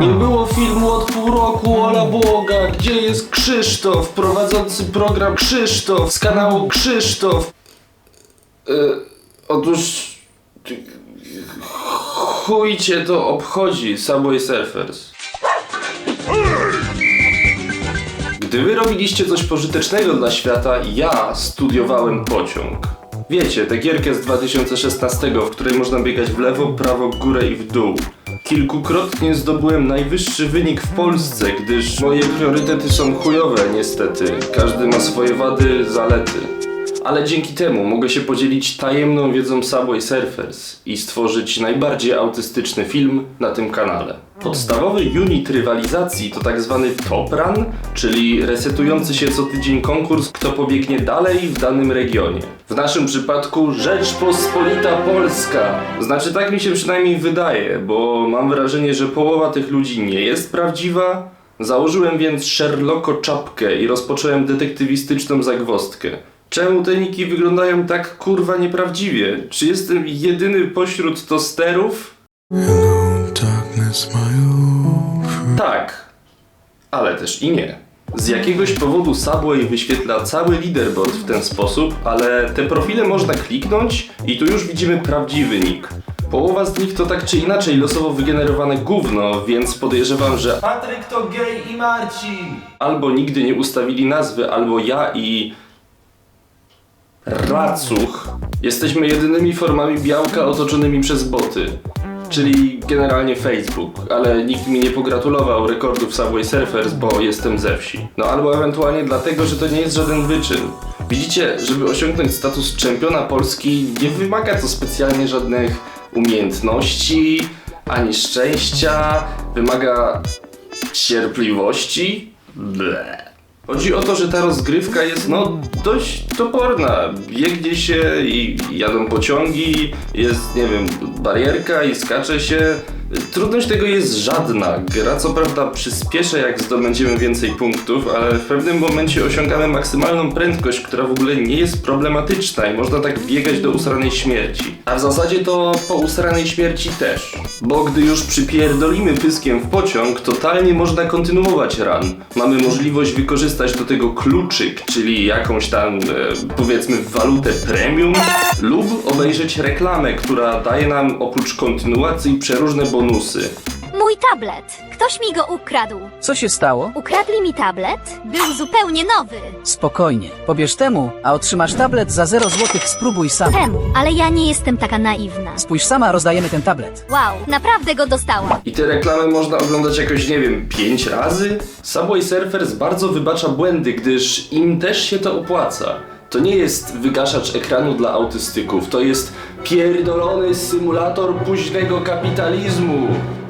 Nie było filmu od pół roku, ola Boga. Gdzie jest Krzysztof, prowadzący program Krzysztof z kanału Krzysztof? E, otóż... Chuj cię to obchodzi, Subway Surfers. Gdy wy robiliście coś pożytecznego dla świata, ja studiowałem pociąg. Wiecie, tę gierkę z 2016, w której można biegać w lewo, prawo, górę i w dół. Kilkukrotnie zdobyłem najwyższy wynik w Polsce, gdyż moje priorytety są chujowe niestety. Każdy ma swoje wady, zalety. Ale dzięki temu mogę się podzielić tajemną wiedzą Subway Surfers i stworzyć najbardziej autystyczny film na tym kanale. Podstawowy unit rywalizacji to tak zwany top run, czyli resetujący się co tydzień konkurs, kto pobiegnie dalej w danym regionie. W naszym przypadku Rzeczpospolita Polska. Znaczy tak mi się przynajmniej wydaje, bo mam wrażenie, że połowa tych ludzi nie jest prawdziwa. Założyłem więc Sherlocko czapkę i rozpocząłem detektywistyczną zagwozdkę. Czemu te niki wyglądają tak kurwa nieprawdziwie? Czy jestem jedyny pośród tosterów? Hello, darkness. Tak, ale też i nie. Z jakiegoś powodu Subway wyświetla cały leaderboard w ten sposób, ale te profile można kliknąć i tu już widzimy prawdziwy nick. Połowa z nich to tak czy inaczej losowo wygenerowane gówno, więc podejrzewam, że Patryk to gej i Marcin! albo nigdy nie ustawili nazwy, albo ja i Racuch jesteśmy jedynymi formami białka otoczonymi przez boty. Czyli generalnie Facebook, ale nikt mi nie pogratulował rekordów Subway Surfers, bo jestem ze wsi. No albo ewentualnie dlatego, że to nie jest żaden wyczyn. Widzicie, żeby osiągnąć status czempiona Polski nie wymaga to specjalnie żadnych umiejętności, ani szczęścia, wymaga cierpliwości. Ble. Chodzi o to, że ta rozgrywka jest no dość toporna. Biegnie się i jadą pociągi, jest nie wiem, barierka i skacze się. Trudność tego jest żadna. Gra co prawda przyspieszy jak zdobędziemy więcej punktów, ale w pewnym momencie osiągamy maksymalną prędkość, która w ogóle nie jest problematyczna i można tak biegać do usranej śmierci. A w zasadzie to po usranej śmierci też. Bo gdy już przypierdolimy pyskiem w pociąg, totalnie można kontynuować run. Mamy możliwość wykorzystać do tego kluczyk, czyli jakąś tam, e, powiedzmy, walutę premium, lub obejrzeć reklamę, która daje nam oprócz kontynuacji przeróżne bonusy. Mój tablet. Ktoś mi go ukradł. Co się stało? Ukradli mi tablet? Był zupełnie nowy. Spokojnie. Pobierz temu, a otrzymasz tablet za 0 zł. Spróbuj sam. Temu, ale ja nie jestem taka naiwna. Spójrz sama, rozdajemy ten tablet. Wow, naprawdę go dostałam. I te reklamy można oglądać jakoś, nie wiem, pięć razy? Subway Surfers bardzo wybacza błędy, gdyż im też się to opłaca. To nie jest wygaszacz ekranu dla autystyków, to jest pierdolony symulator późnego kapitalizmu.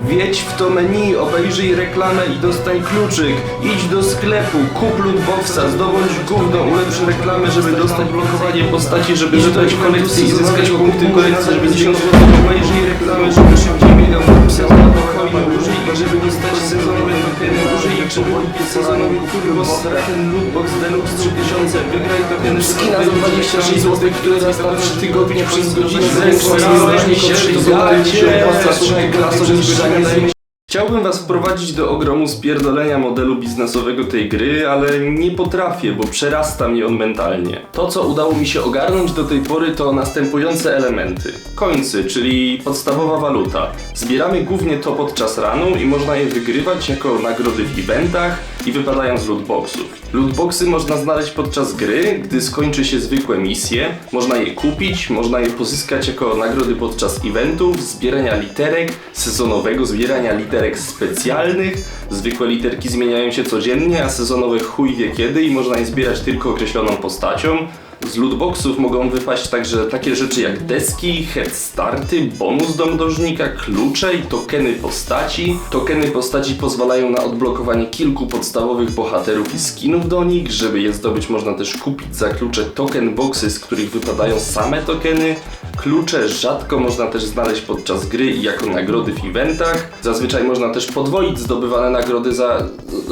Wiedź w to menu, obejrzyj reklamę i dostań kluczyk. Idź do sklepu, kup lootboxa, zdobądź gówno, ulepsz reklamę, żeby dostać blokowanie postaci, żeby czytać kolekcję i zyskać punkty kolekcji, żeby 10 zł obejrzyj reklamę, żeby szybciej biegał sezon coiny, użyj ich, żeby dostać sezonowe tokeny, użyj ich, żeby kupić sezonowy turbo ten lootbox deluxe 3000, wygraj tokeny skina za 26 zł, które zostały 3 tygodnie przez godzinę zręczne, niezależnie się, to zobaczycie, słuchaj, klasowe zbierania Chciałbym was wprowadzić do ogromu spierdolenia modelu biznesowego tej gry, ale nie potrafię, bo przerasta mnie on mentalnie. To, co udało mi się ogarnąć do tej pory, to następujące elementy. Końcy, czyli podstawowa waluta. Zbieramy głównie to podczas ranu i można je wygrywać jako nagrody w eventach i wypadają z lootboxów. Lootboxy można znaleźć podczas gry, gdy skończy się zwykłe misje. Można je kupić, można je pozyskać jako nagrody podczas eventów, zbierania literek, sezonowego zbierania literek specjalnych. Zwykłe literki zmieniają się codziennie, a sezonowe chuj wie kiedy i można je zbierać tylko określoną postacią. Z lootboxów mogą wypaść także takie rzeczy jak deski, headstarty, bonus do mnożnika, klucze i tokeny postaci. Tokeny postaci pozwalają na odblokowanie kilku podstawowych bohaterów i skinów do nich. Żeby je zdobyć można też kupić za klucze token boxy, z których wypadają same tokeny. Klucze rzadko można też znaleźć podczas gry i jako nagrody w eventach. Zazwyczaj można też podwoić zdobywane nagrody za...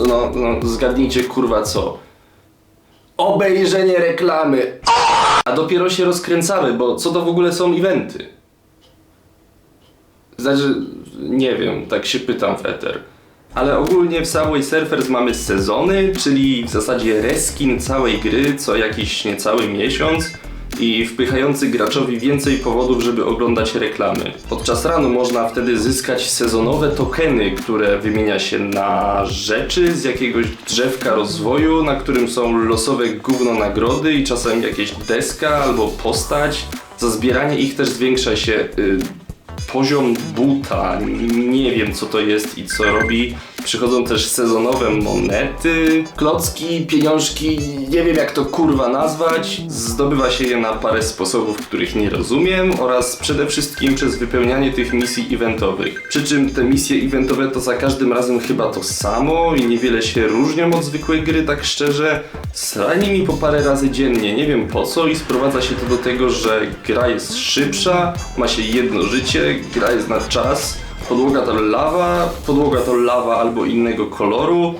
no, no zgadnijcie kurwa co. Obejrzenie reklamy. A dopiero się rozkręcamy, bo co to w ogóle są eventy? Znaczy, nie wiem, tak się pytam w Ether. Ale ogólnie w Subway Surfers mamy sezony, czyli w zasadzie reskin całej gry co jakiś niecały miesiąc i wpychający graczowi więcej powodów, żeby oglądać reklamy. Podczas ranu można wtedy zyskać sezonowe tokeny, które wymienia się na rzeczy z jakiegoś drzewka rozwoju, na którym są losowe gówno nagrody i czasem jakieś deska albo postać. Za zbieranie ich też zwiększa się y, poziom buta. Nie wiem co to jest i co robi. Przychodzą też sezonowe monety, klocki, pieniążki, nie wiem jak to kurwa nazwać. Zdobywa się je na parę sposobów, których nie rozumiem oraz przede wszystkim przez wypełnianie tych misji eventowych. Przy czym te misje eventowe to za każdym razem chyba to samo i niewiele się różnią od zwykłej gry, tak szczerze. Sranie mi po parę razy dziennie, nie wiem po co i sprowadza się to do tego, że gra jest szybsza, ma się jedno życie, gra jest na czas, podłoga to lawa, podłoga to lawa albo innego koloru,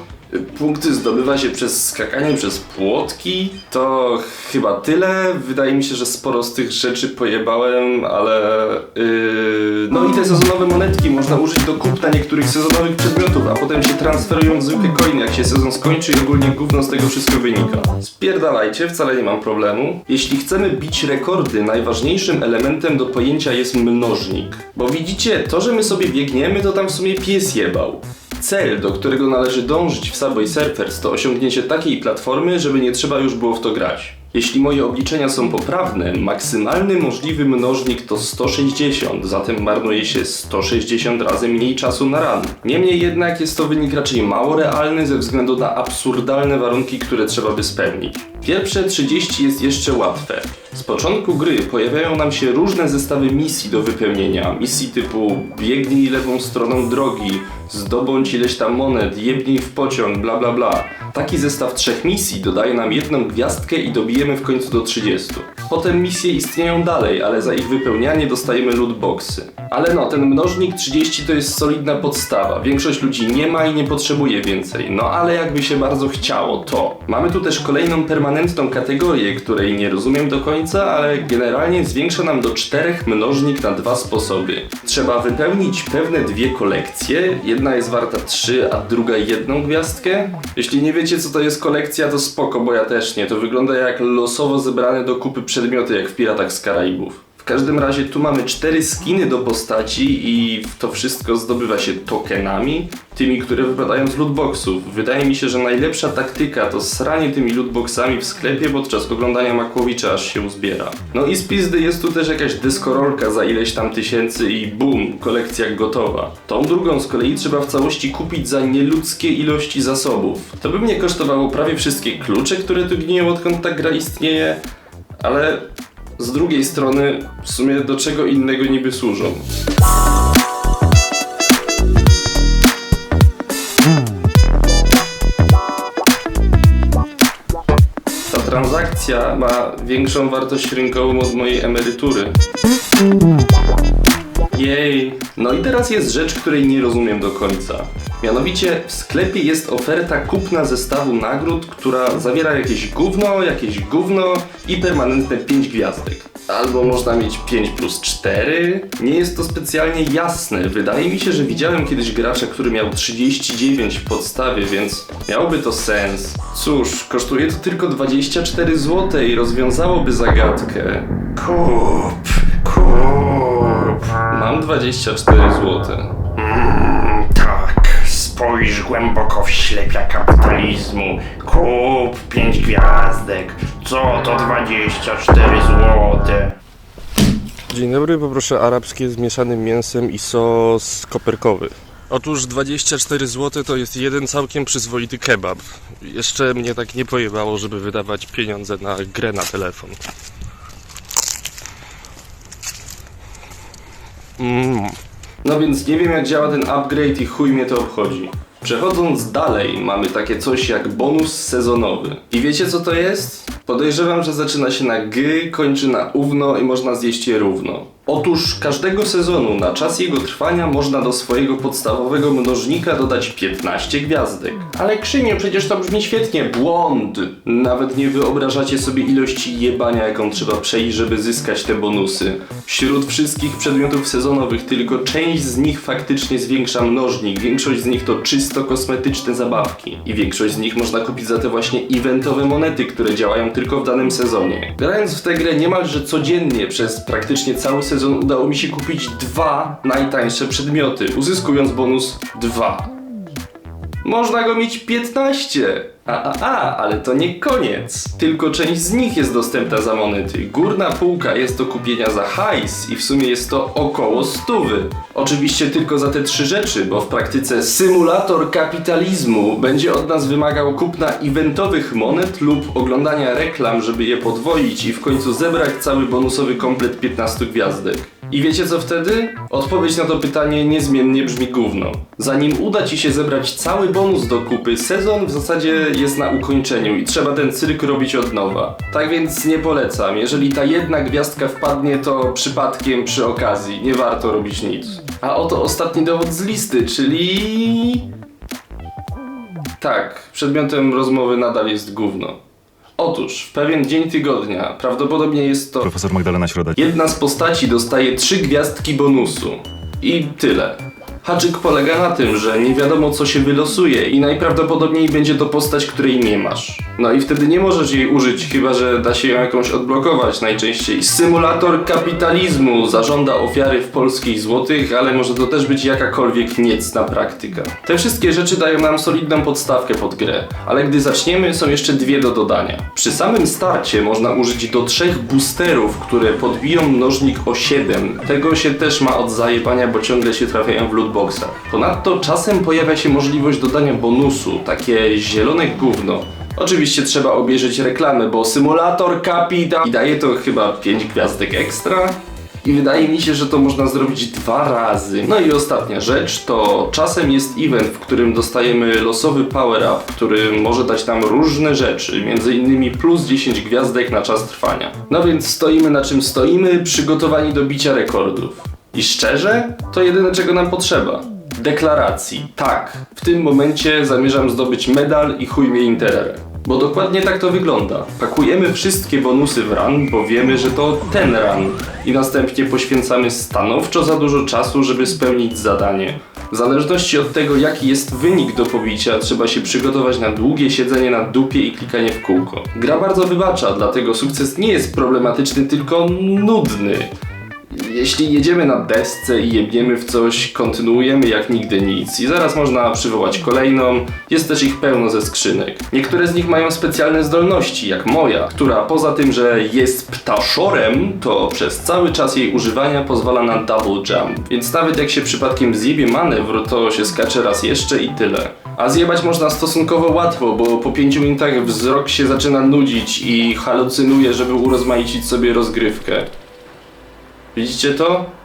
punkty zdobywa się przez skakanie przez płotki. To chyba tyle. Wydaje mi się, że sporo z tych rzeczy pojebałem, ale... Yy... No i te sezonowe monetki można użyć do kupna niektórych sezonowych przedmiotów, a potem się transferują w zwykłe coiny, jak się sezon skończy i ogólnie gówno z tego wszystko wynika. Spierdalajcie, wcale nie mam problemu. Jeśli chcemy bić rekordy, najważniejszym elementem do pojęcia jest mnożnik. Bo widzicie, to, że my sobie biegniemy, to tam w sumie pies jebał. Cel, do którego należy dążyć w Subway Surfers to osiągnięcie takiej platformy, żeby nie trzeba już było w to grać. Jeśli moje obliczenia są poprawne, maksymalny możliwy mnożnik to 160, zatem marnuje się 160 razy mniej czasu na run. Niemniej jednak jest to wynik raczej mało realny ze względu na absurdalne warunki, które trzeba by spełnić. Pierwsze 30 jest jeszcze łatwe. Z początku gry pojawiają nam się różne zestawy misji do wypełnienia. Misji typu biegnij lewą stroną drogi, zdobądź ileś tam monet, jebnij w pociąg, bla bla bla. Taki zestaw trzech misji dodaje nam jedną gwiazdkę i dobijemy w końcu do 30. Potem misje istnieją dalej, ale za ich wypełnianie dostajemy lootboxy. Ale no, ten mnożnik 30 to jest solidna podstawa. Większość ludzi nie ma i nie potrzebuje więcej. No ale jakby się bardzo chciało, to. Mamy tu też kolejną permanentną kategorię, której nie rozumiem do końca, ale generalnie zwiększa nam do czterech mnożnik na dwa sposoby. Trzeba wypełnić pewne dwie kolekcje. Jedna jest warta 3, a druga jedną gwiazdkę. Jeśli nie wiecie co to jest kolekcja, to spoko, bo ja też nie. To wygląda jak losowo zebrane do kupy przedmioty, jak w Piratach z Karaibów. W każdym razie tu mamy cztery skiny do postaci i to wszystko zdobywa się tokenami, tymi, które wypadają z lootboxów. Wydaje mi się, że najlepsza taktyka to sranie tymi lootboxami w sklepie podczas oglądania Makłowicza aż się uzbiera. No i z pizdy jest tu też jakaś deskorolka za ileś tam tysięcy i bum, kolekcja gotowa. Tą drugą z kolei trzeba w całości kupić za nieludzkie ilości zasobów. To by mnie kosztowało prawie wszystkie klucze, które tu gniją odkąd ta gra istnieje, ale z drugiej strony, w sumie do czego innego niby służą? Ta transakcja ma większą wartość rynkową od mojej emerytury. Jej. No i teraz jest rzecz, której nie rozumiem do końca. Mianowicie w sklepie jest oferta kupna zestawu nagród, która zawiera jakieś gówno, jakieś gówno i permanentne 5 gwiazdek. Albo można mieć 5 plus 4. Nie jest to specjalnie jasne. Wydaje mi się, że widziałem kiedyś gracza, który miał 39 w podstawie, więc miałoby to sens. Cóż, kosztuje to tylko 24 zł i rozwiązałoby zagadkę. Kup, kup. Mam 24 zł. Tak, spójrz głęboko w ślepia kapitalizmu. Kup pięć gwiazdek. Co to 24 złote? Dzień dobry, poproszę arabskie z mieszanym mięsem i sos koperkowy. Otóż 24 zł to jest jeden całkiem przyzwoity kebab. Jeszcze mnie tak nie pojebało, żeby wydawać pieniądze na grę na telefon. No więc nie wiem jak działa ten upgrade i chuj mnie to obchodzi. Przechodząc dalej, mamy takie coś jak bonus sezonowy. I wiecie co to jest? Podejrzewam, że zaczyna się na G, kończy na ówno i można zjeść je równo. Otóż każdego sezonu na czas jego trwania można do swojego podstawowego mnożnika dodać 15 gwiazdek. Ale Krzymiu, przecież to brzmi świetnie. Błąd! Nawet nie wyobrażacie sobie ilości jebania, jaką trzeba przejść, żeby zyskać te bonusy. Wśród wszystkich przedmiotów sezonowych tylko część z nich faktycznie zwiększa mnożnik. Większość z nich to czysto kosmetyczne zabawki. I większość z nich można kupić za te właśnie eventowe monety, które działają tylko w danym sezonie. Grając w tę grę niemalże codziennie przez praktycznie cały sezon udało mi się kupić dwa najtańsze przedmioty, uzyskując bonus 2. Można go mieć 15! A, a, a, ale to nie koniec. Tylko część z nich jest dostępna za monety. Górna półka jest do kupienia za hajs i w sumie jest to około stówy. Oczywiście tylko za te trzy rzeczy, bo w praktyce symulator kapitalizmu będzie od nas wymagał kupna eventowych monet lub oglądania reklam, żeby je podwoić i w końcu zebrać cały bonusowy komplet 15 gwiazdek. I wiecie co wtedy? Odpowiedź na to pytanie niezmiennie brzmi gówno. Zanim uda ci się zebrać cały bonus do kupy, sezon w zasadzie jest na ukończeniu i trzeba ten cyrk robić od nowa. Tak więc nie polecam. Jeżeli ta jedna gwiazdka wpadnie, to przypadkiem przy okazji. Nie warto robić nic. A oto ostatni dowód z listy, czyli... Tak, przedmiotem rozmowy nadal jest gówno. Otóż, w pewien dzień tygodnia, prawdopodobnie jest to Profesor Magdalena Środa. Jedna z postaci dostaje trzy gwiazdki bonusu. I tyle. Haczyk polega na tym, że nie wiadomo co się wylosuje i najprawdopodobniej będzie to postać, której nie masz. No i wtedy nie możesz jej użyć, chyba że da się ją jakąś odblokować najczęściej. Symulator kapitalizmu zażąda ofiary w polskich złotych, ale może to też być jakakolwiek niecna praktyka. Te wszystkie rzeczy dają nam solidną podstawkę pod grę, ale gdy zaczniemy są jeszcze dwie do dodania. Przy samym starcie można użyć do trzech boosterów, które podbiją mnożnik o 7. Tego się też ma od zajebania, bo ciągle się trafiają w lootboxach. Ponadto czasem pojawia się możliwość dodania bonusu, takie zielone gówno. Oczywiście trzeba obejrzeć reklamę, bo symulator kapita i daje to chyba 5 gwiazdek ekstra. I wydaje mi się, że to można zrobić dwa razy. No i ostatnia rzecz, to czasem jest event, w którym dostajemy losowy power up, który może dać nam różne rzeczy, między innymi plus 10 gwiazdek na czas trwania. No więc stoimy na czym stoimy, przygotowani do bicia rekordów. I szczerze, to jedyne czego nam potrzeba. Deklaracji. Tak, w tym momencie zamierzam zdobyć medal i chuj mnie interere. Bo dokładnie tak to wygląda. Pakujemy wszystkie bonusy w run, bo wiemy, że to ten run. I następnie poświęcamy stanowczo za dużo czasu, żeby spełnić zadanie. W zależności od tego, jaki jest wynik do pobicia, trzeba się przygotować na długie siedzenie na dupie i klikanie w kółko. Gra bardzo wybacza, dlatego sukces nie jest problematyczny, tylko nudny. Jeśli jedziemy na desce i jebniemy w coś, kontynuujemy jak nigdy nic i zaraz można przywołać kolejną, jest też ich pełno ze skrzynek. Niektóre z nich mają specjalne zdolności, jak moja, która poza tym, że jest ptaszorem, to przez cały czas jej używania pozwala na double jump, więc nawet jak się przypadkiem zjebie manewr, to się skacze raz jeszcze i tyle. A zjebać można stosunkowo łatwo, bo po 5 minutach wzrok się zaczyna nudzić i halucynuje, żeby urozmaicić sobie rozgrywkę. Widzicie to?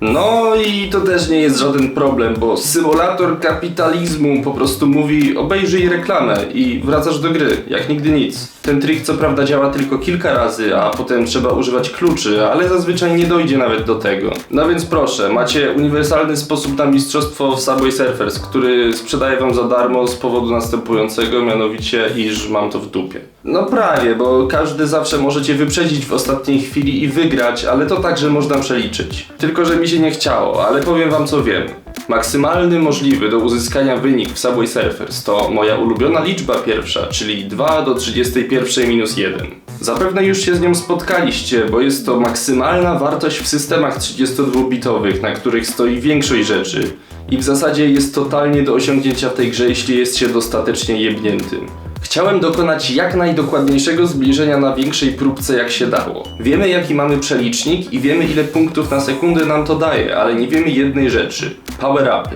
No i to też nie jest żaden problem, bo symulator kapitalizmu po prostu mówi obejrzyj reklamę i wracasz do gry, jak nigdy nic. Ten trik co prawda działa tylko kilka razy, a potem trzeba używać kluczy, ale zazwyczaj nie dojdzie nawet do tego. No więc proszę, macie uniwersalny sposób na mistrzostwo w Subway Surfers, który sprzedaję wam za darmo z powodu następującego, mianowicie iż mam to w dupie. No prawie, bo każdy zawsze możecie wyprzedzić w ostatniej chwili i wygrać, ale to także można przeliczyć. Tylko, że mi się nie chciało, ale powiem wam co wiem. Maksymalny możliwy do uzyskania wynik w Subway Surfers to moja ulubiona liczba pierwsza, czyli 2 do 31 minus 1. Zapewne już się z nią spotkaliście, bo jest to maksymalna wartość w systemach 32-bitowych, na których stoi większość rzeczy. I w zasadzie jest totalnie do osiągnięcia w tej grze, jeśli jest się dostatecznie jebniętym. Chciałem dokonać jak najdokładniejszego zbliżenia na większej próbce jak się dało. Wiemy jaki mamy przelicznik i wiemy ile punktów na sekundę nam to daje, ale nie wiemy jednej rzeczy. Power-upy.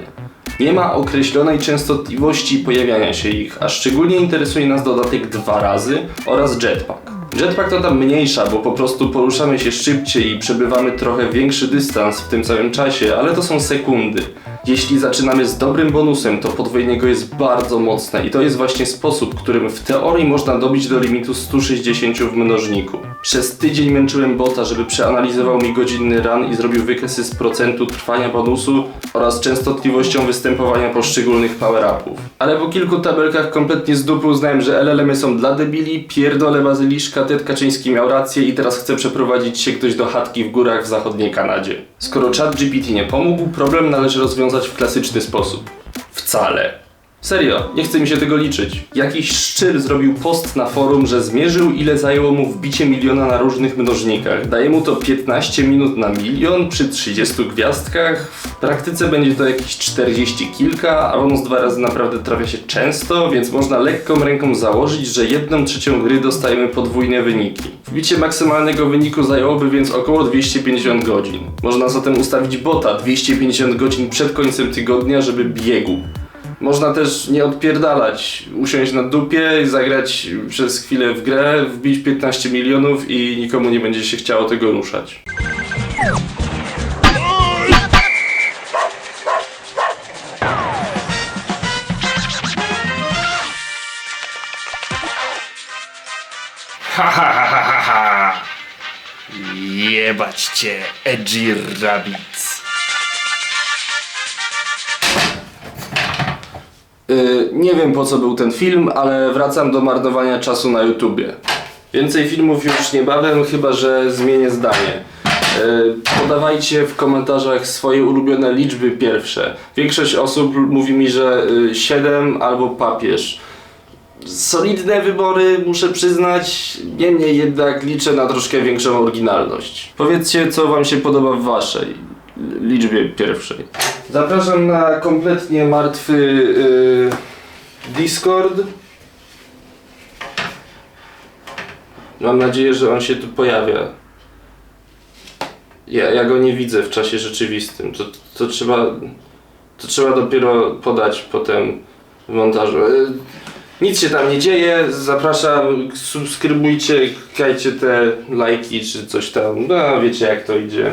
Nie ma określonej częstotliwości pojawiania się ich, a szczególnie interesuje nas dodatek dwa razy oraz jetpack. Jetpack to tam mniejsza, bo po prostu poruszamy się szybciej i przebywamy trochę większy dystans w tym samym czasie, ale to są sekundy. Jeśli zaczynamy z dobrym bonusem, to podwojenie go jest bardzo mocne i to jest właśnie sposób, którym w teorii można dobić do limitu 160 w mnożniku. Przez tydzień męczyłem bota, żeby przeanalizował mi godzinny run i zrobił wykresy z procentu trwania bonusu oraz częstotliwością występowania poszczególnych power-upów. Ale po kilku tabelkach kompletnie z dupy uznałem, że LLM-y są dla debili, pierdolę bazyliszka, Ted Kaczyński miał rację i teraz chce przeprowadzić się ktoś do chatki w górach w zachodniej Kanadzie. Skoro chat GPT nie pomógł, problem należy rozwiązać w klasyczny sposób. Wcale. Serio, nie chce mi się tego liczyć. Jakiś szczyl zrobił post na forum, że zmierzył ile zajęło mu wbicie miliona na różnych mnożnikach. Daje mu to 15 minut na milion przy 30 gwiazdkach. W praktyce będzie to jakieś 40 kilka, a bonus dwa razy naprawdę trafia się często, więc można lekką ręką założyć, że jedną trzecią gry dostajemy podwójne wyniki. Wbicie maksymalnego wyniku zajęłoby więc około 250 godzin. Można zatem ustawić bota 250 godzin przed końcem tygodnia, żeby biegł. Można też nie odpierdalać, usiąść na dupie, zagrać przez chwilę w grę, wbić 15 milionów i nikomu nie będzie się chciało tego ruszać. Ha ha ha ha ha ha! Jebać cię, Edgy Rabbit. Nie wiem po co był ten film, ale wracam do marnowania czasu na YouTubie. Więcej filmów już niebawem, chyba że zmienię zdanie. Yy, podawajcie w komentarzach swoje ulubione liczby pierwsze. Większość osób mówi mi, że 7 albo papież. Solidne wybory, muszę przyznać, niemniej jednak liczę na troszkę większą oryginalność. Powiedzcie, co Wam się podoba w Waszej liczbie pierwszej. Zapraszam na kompletnie martwy yy, Discord. Mam nadzieję, że on się tu pojawia. Ja, ja go nie widzę w czasie rzeczywistym. To, to trzeba. To trzeba dopiero podać potem w montażu. Yy, Nic się tam nie dzieje. Zapraszam, subskrybujcie, kajcie te lajki czy coś tam. No wiecie jak to idzie.